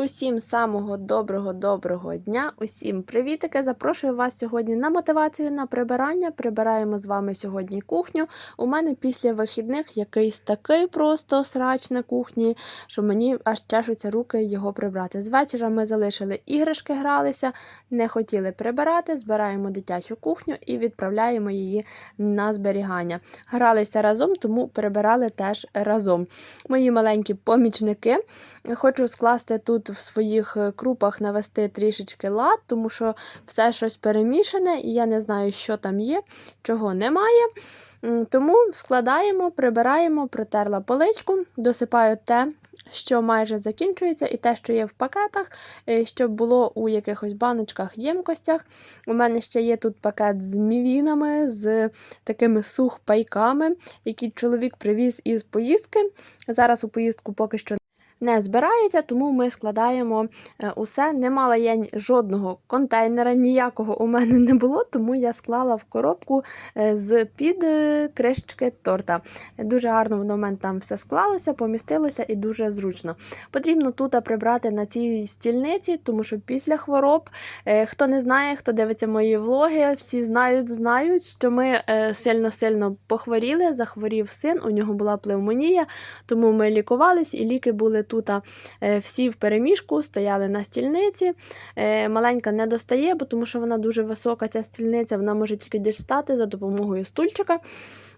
Усім самого доброго доброго дня, усім привітики! Запрошую вас сьогодні на мотивацію на прибирання. Прибираємо з вами сьогодні кухню. У мене після вихідних якийсь такий просто срач на кухні, що мені аж чешуться руки його прибрати. З вечора ми залишили іграшки, гралися, не хотіли прибирати. Збираємо дитячу кухню і відправляємо її на зберігання. Гралися разом, тому прибирали теж разом. Мої маленькі помічники. Хочу скласти тут в своїх е, крупах навести трішечки лад, тому що все щось перемішане, і я не знаю, що там є, чого немає. Тому складаємо, прибираємо, протерла поличку, досипаю те, що майже закінчується, і те, що є в пакетах, е, щоб було у якихось баночках, ємкостях. У мене ще є тут пакет з мівінами, з такими сухпайками, які чоловік привіз із поїздки. Зараз у поїздку поки що не збирається, тому ми складаємо е, усе. Не мала я жодного контейнера, ніякого у мене не було, тому я склала в коробку е, з під е, кришечки торта. Дуже гарно воно в мене там все склалося, помістилося і дуже зручно. Потрібно тут прибрати на цій стільниці, тому що після хвороб, хто не знає, хто дивиться мої влоги, всі знають, знають, що ми сильно-сильно похворіли, захворів син, у нього була пневмонія, тому ми лікувались, і ліки були тут е, всі в переміжку, стояли на стільниці. Е, Маленька не достає, тому що вона дуже висока, ця стільниця, вона може тільки дістати за допомогою стульчика.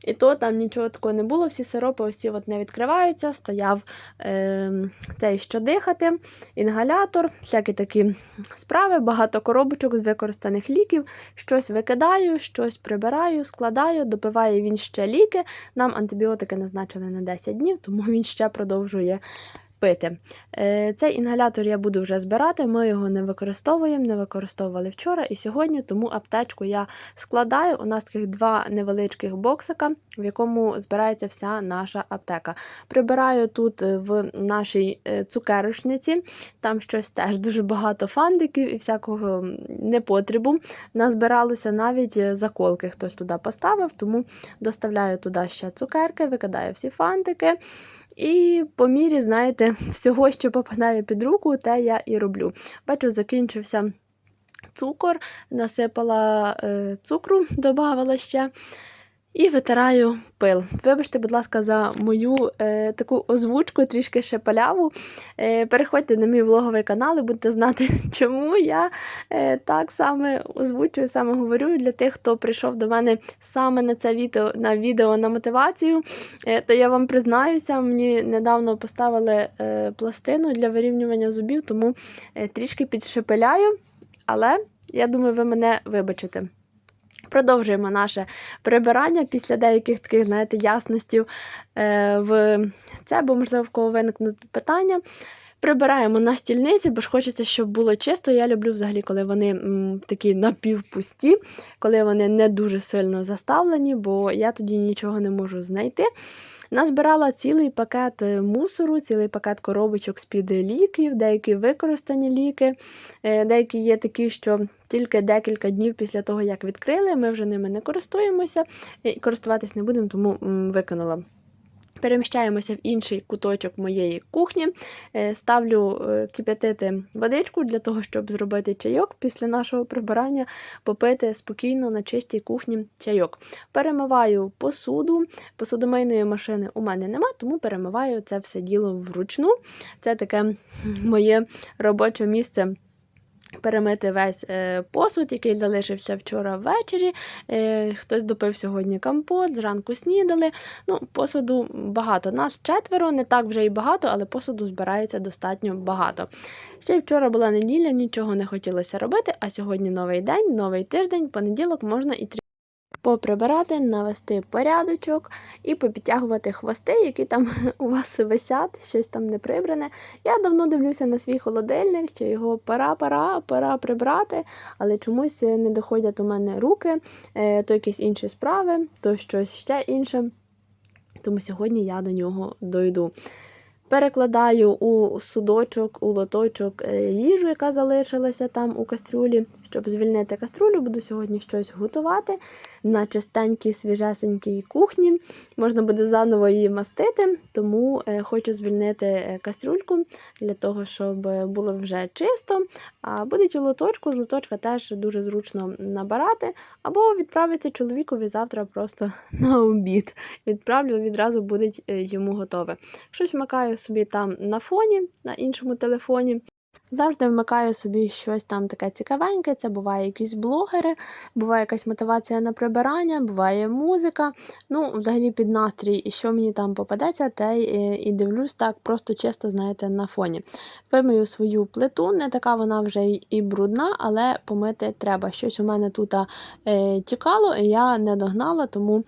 І то там нічого такого не було, всі сиропи ось ці от не відкриваються. Стояв е, цей, що дихати, інгалятор, всякі такі справи, багато коробочок з використаних ліків. Щось викидаю, щось прибираю, складаю, допиває він ще ліки. Нам антибіотики назначили на 10 днів, тому він ще продовжує пити. Е, Цей інгалятор я буду вже збирати, ми його не використовуємо, не використовували вчора і сьогодні, тому аптечку я складаю. У нас таких два невеличких боксика, в якому збирається вся наша аптека. Прибираю тут е, в нашій е, цукерочниці, там щось теж дуже багато фандиків і всякого непотребу. Назбиралося навіть е, заколки, хтось туди поставив, тому доставляю туди ще цукерки, викидаю всі фантики. І по мірі, знаєте, всього, що попадає під руку, те я і роблю. Бачу, закінчився цукор, насипала е, цукру, додавала ще. І витираю пил. Вибачте, будь ласка, за мою е, таку озвучку, трішки шепеляву. Е, переходьте на мій влоговий канал і будете знати, чому я е, так саме озвучую, саме говорю для тих, хто прийшов до мене саме на це відео на відео на мотивацію. Е, то я вам признаюся, мені недавно поставили е, пластину для вирівнювання зубів, тому е, трішки підшепеляю, але я думаю, ви мене вибачите. Продовжуємо наше прибирання після деяких таких, знаєте, ясностів е, в це, бо, можливо, в кого виникнуть питання. Прибираємо на стільниці, бо ж хочеться, щоб було чисто. Я люблю взагалі, коли вони м, такі напівпусті, коли вони не дуже сильно заставлені, бо я тоді нічого не можу знайти. Назбирала цілий пакет е, мусору, цілий пакет коробочок з-під ліків, деякі використані ліки, е, деякі є такі, що тільки декілька днів після того, як відкрили, ми вже ними не користуємося і користуватись не будемо, тому виконала. Переміщаємося в інший куточок моєї кухні. Е, Ставлю е, кип'ятити водичку для того, щоб зробити чайок після нашого прибирання, попити спокійно на чистій кухні чайок. Перемиваю посуду. Посудомийної машини у мене нема, тому перемиваю це все діло вручну. Це таке моє робоче місце. Перемити весь е, посуд, який залишився вчора ввечері. Е, хтось допив сьогодні компот, зранку снідали. Ну, посуду багато. Нас четверо, не так вже і багато, але посуду збирається достатньо багато. Ще вчора була неділя, нічого не хотілося робити, а сьогодні новий день, новий тиждень, понеділок можна і поприбирати, навести порядочок і попідтягувати хвости, які там у вас висять, щось там не прибране. Я давно дивлюся на свій холодильник, що його пора, пора, прибрати, але чомусь не доходять у мене руки, е, то якісь інші справи, то щось ще інше. Тому сьогодні я до нього дойду. Перекладаю у судочок, у лоточок е, їжу, яка залишилася там у кастрюлі. Щоб звільнити каструлю, буду сьогодні щось готувати на чистенькій, свіжесенькій кухні. Можна буде заново її мастити, тому е, хочу звільнити е, кастрюльку для того, щоб було вже чисто. А буде у лоточку, з лоточка теж дуже зручно набирати, або відправити чоловікові завтра просто на обід. Відправлю, відразу буде йому готове. Щось вмикаю собі там на фоні, на іншому телефоні. Завжди вмикаю собі щось там таке цікавеньке. Це буває якісь блогери, буває якась мотивація на прибирання, буває музика. Ну, взагалі під настрій, і що мені там попадеться, те е, і дивлюсь так, просто чисто, знаєте, на фоні. Вимию свою плиту, не така вона вже і брудна, але помити треба. Щось у мене тут е, тікало, і я не догнала, тому.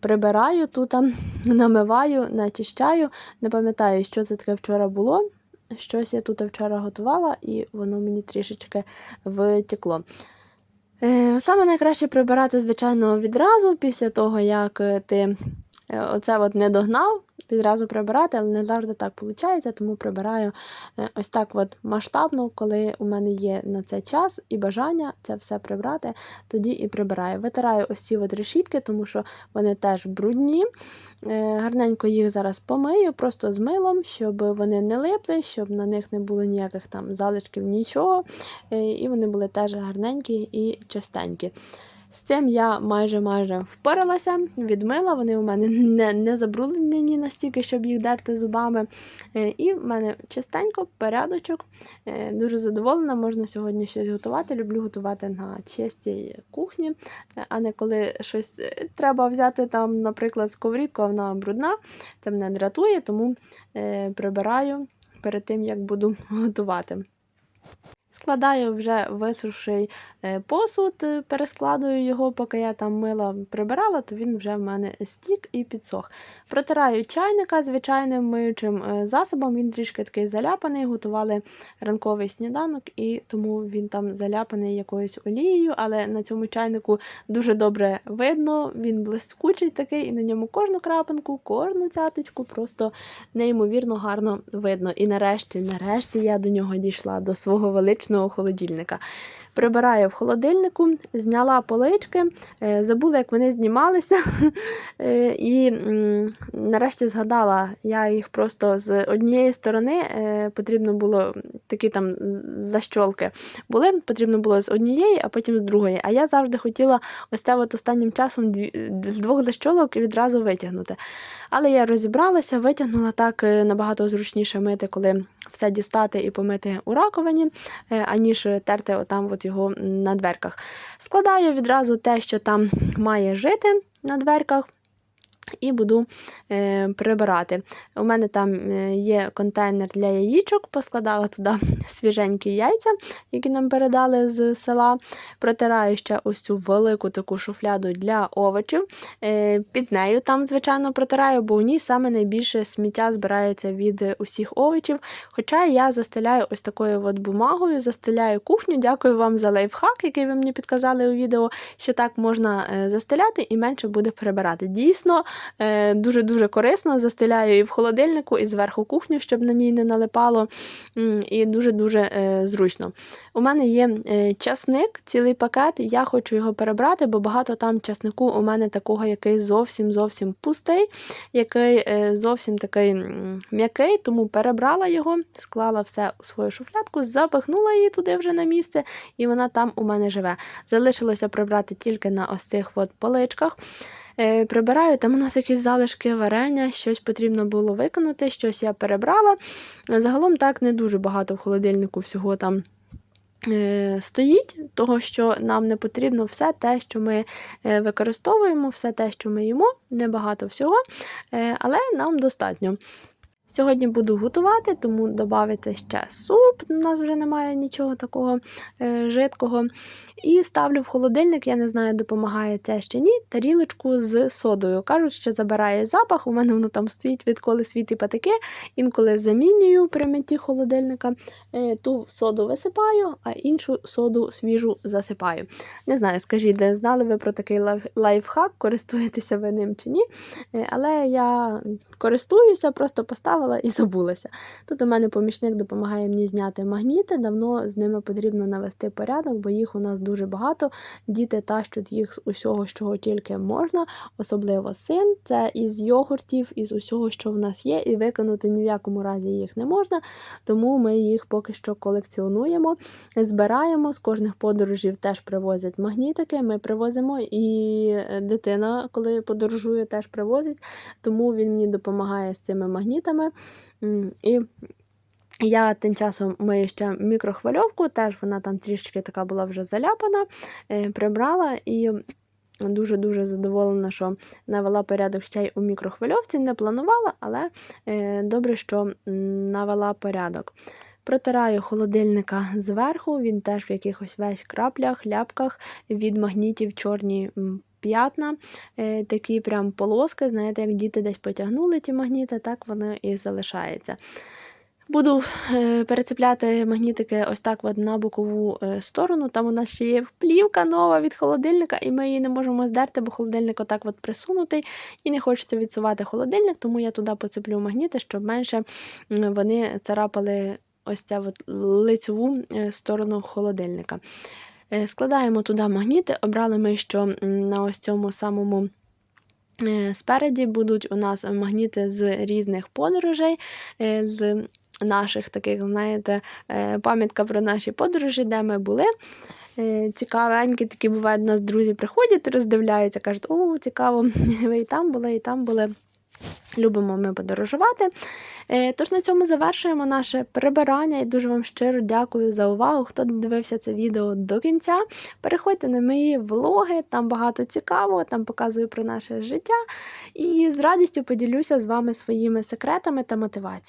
Прибираю тут, намиваю, начищаю. Не пам'ятаю, що це таке вчора було. Щось я тут вчора готувала, і воно мені трішечки втекло. Е, Саме найкраще прибирати, звичайно, відразу, після того, як е, ти е, оце от не догнав, відразу прибирати, але не завжди так виходить, тому прибираю е, ось так от масштабно, коли у мене є на це час і бажання це все прибрати, тоді і прибираю. Витираю ось ці от решітки, тому що вони теж брудні. Е, Гарненько їх зараз помию, просто з милом, щоб вони не липли, щоб на них не було ніяких там залишків, нічого. Е, І вони були теж гарненькі і чистенькі. З цим я майже майже впоралася, відмила. Вони у мене не, не забруднені настільки, щоб їх дерти зубами. Е, І в мене чистенько, порядочок. Е, Дуже задоволена, можна сьогодні щось готувати. Люблю готувати на чистій кухні, е, а не коли щось треба взяти, там, наприклад, сковорідку, а вона брудна, це мене дратує, тому прибираю перед тим, як буду готувати. Складаю вже висуший е, посуд, е, перескладую його, поки я там мила прибирала, то він вже в мене стік і підсох. Протираю чайника звичайним миючим е, засобом, він трішки такий заляпаний, готували ранковий сніданок, і тому він там заляпаний якоюсь олією, але на цьому чайнику дуже добре видно, він блискучий такий, і на ньому кожну крапинку, кожну цяточку просто неймовірно гарно видно. І нарешті, нарешті я до нього дійшла, до свого величного холодильника. Прибираю в холодильнику, зняла полички, е, забула, як вони знімалися. Е, І нарешті згадала, я їх просто з однієї сторони е, потрібно було такі там защолки були, потрібно було з однієї, а потім з другої. А я завжди хотіла ось це от останнім часом з двох защолок відразу витягнути. Але я розібралася, витягнула так набагато зручніше мити, коли все дістати і помити у раковині, е, аніж терти отам от його на дверках. Складаю відразу те, що там має жити на дверках. І буду е, прибирати. У мене там е, є контейнер для яєчок, поскладала туди свіженькі яйця, які нам передали з села. Протираю ще ось цю велику таку шуфляду для овочів. Е, під нею там, звичайно, протираю, бо у ній саме найбільше сміття збирається від е, усіх овочів. Хоча я застеляю ось такою от бумагою, застеляю кухню. Дякую вам за лайфхак, який ви мені підказали у відео, що так можна е, застеляти і менше буде прибирати. Дійсно, дуже-дуже корисно. Застеляю і в холодильнику, і зверху кухню, щоб на ній не налипало. І дуже-дуже е, зручно. У мене є е, часник, цілий пакет. Я хочу його перебрати, бо багато там часнику у мене такого, який зовсім зовсім пустий, який е, зовсім такий м'який, тому перебрала його, склала все у свою шуфлядку, запихнула її туди вже на місце, і вона там у мене живе. Залишилося прибрати тільки на ось цих от поличках. Е, Прибираю, там у нас якісь залишки варення, щось потрібно було виконати, щось я перебрала. Загалом так не дуже багато в холодильнику всього там. е, Стоїть, того, що нам не потрібно все те, що ми е, використовуємо, все те, що ми їмо, небагато всього, але нам достатньо. Сьогодні буду готувати, тому додати ще суп, у нас вже немає нічого такого жидкого. І ставлю в холодильник, я не знаю, допомагає це ще ні, тарілочку з содою. Кажуть, що забирає запах. У мене воно там стоїть відколи світи патики. Інколи замінюю при митті холодильника. Е, Ту соду висипаю, а іншу соду свіжу засипаю. Не знаю, скажіть, де знали ви про такий лайфхак, користуєтеся ви ним чи ні. Е, Але я користуюся, просто поставила і забулася. Тут у мене помічник допомагає мені зняти магніти. Давно з ними потрібно навести порядок, бо їх у нас дуже багато. Діти тащуть їх з усього, з чого тільки можна, особливо син. Це із йогуртів, із усього, що в нас є, і викинути ні в якому разі їх не можна. Тому ми їх поки що колекціонуємо, збираємо. З кожних подорожів теж привозять магнітики. Ми привозимо, і дитина, коли подорожує, теж привозить. Тому він мені допомагає з цими магнітами. І я тим часом мию ще мікрохвильовку, теж вона там трішки така була вже заляпана, е, прибрала і дуже-дуже задоволена, що навела порядок ще й у мікрохвильовці. Не планувала, але е, добре, що навела порядок. Протираю холодильника зверху, він теж в якихось весь краплях, ляпках від магнітів чорні п'ятна, е, такі прям полоски, знаєте, як діти десь потягнули ті магніти, так воно і залишається. Буду е, перецепляти магнітики ось так от на бокову е, сторону. Там у нас ще є плівка нова від холодильника, і ми її не можемо здерти, бо холодильник отак от присунутий і не хочеться відсувати холодильник, тому я туди поцеплю магніти, щоб менше вони царапали ось цю от е, сторону холодильника. Складаємо туди магніти. Обрали ми, що на ось цьому самому. Спереді будуть у нас магніти з різних подорожей, з наших таких, знаєте, е, пам'ятка про наші подорожі, де ми були. Е, Цікавенькі такі бувають, у нас друзі приходять, роздивляються, кажуть, о, цікаво, ви і там були, і там були. Любимо ми подорожувати. Е, Тож на цьому завершуємо наше прибирання і дуже вам щиро дякую за увагу. Хто дивився це відео до кінця. Переходьте на мої влоги, там багато цікавого, там показую про наше життя. І з радістю поділюся з вами своїми секретами та мотивацією.